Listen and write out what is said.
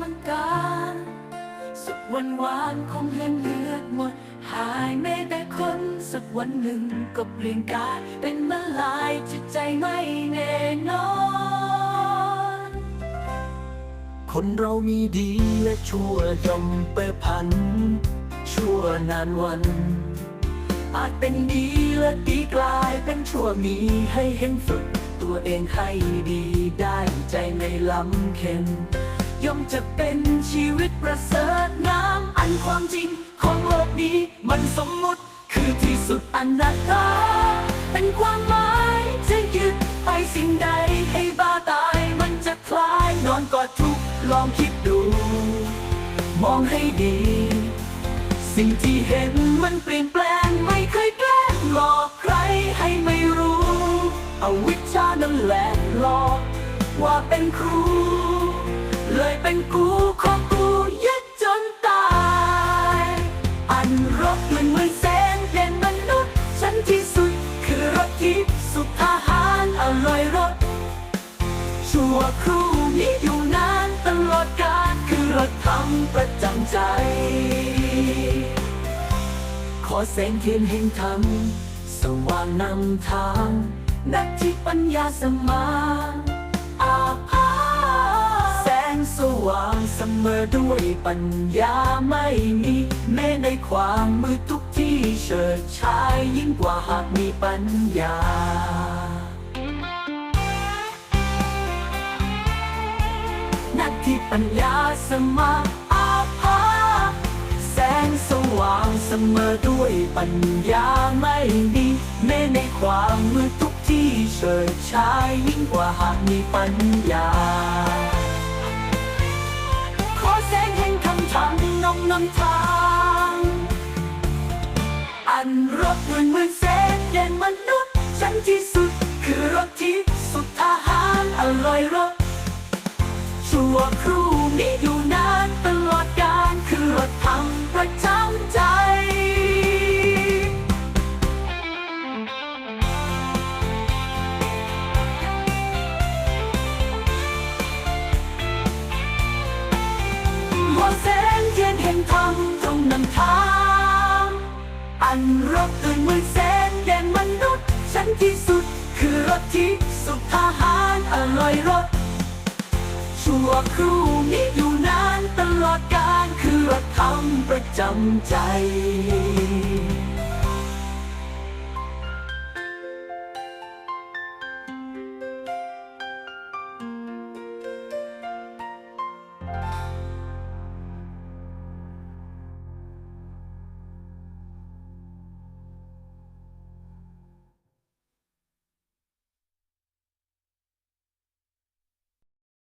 มังกาสุดวันวานคงเลือนเลือดหมด หายไม่แต่คนสักวันหนึ่งก็เปลี่ยนกายเป็นมาลายจิตใจไม่แน่นอน คนเรามีดีและชั่วย่อมเปรพัน ชั่วนานวัน อาจเป็นดีและดีกลายเป็นชั่วมีให้เห็นฝึกตัวเองให้ดีได้ใจไม่ล้ำเค็น ย่อมจะเป็นชีวิตประเสริฐงามอันความจริงของโลกนี้ มันสมมุติคือที่สุดอนัตตา เป็นความหมายจะยึดไปสิ่งใดให้บ้าตาย มันจะคลายนอนกอดทุกลองคิดดู มองให้ดี สิ่งที่เห็นมันเปลี่ยนแปลงไม่เคยแกล้งหลอกใครให้ไม่รู้เอาวิชานั่นแหละหลอกว่าเป็นครู เป็นกูของกูยึดจนตาย อันรบมันเหมือนแสงเด่นมนุษย์ ฉันที่สุดคือรถทิพย์สุขทหารอร่อยรสชั่วครู่นี้อยู่นานตลอดกาลคือรถธรรมประจำใจ ขอแสงเทียนแห่งธรรมสว่างนำทางนักที่ปัญญาสมาน ว่างเสมอด้วยปัญญาไม่มี แม้ในความมืดทุกที่เฉิดฉายยิ่งกว่าหากมีปัญญานักที่ปัญญาสมาอาภาแสงสว่างเสมอด้วยปัญญาไม่มีแม้ในความมืดทุกที่เฉิดฉายยิ่งกว่าหากมีปัญญา นนทาง อันรบด้วยมือแสนเด่นมนุษย์ฉันที่สุด คือรถที่สุดทหารอร่อยรสชั่วครู่นี้อยู่นานตลอดกาลคือรถธรรมประจำใจเทีันรบด้วยมือแสนแด่นมนุษย์ ฉันที่สุดคือรถที่สุดทหารอร่อยรสชั่วครู่นี้อยู่นานตลอดกาลคือรถทำประจำใจ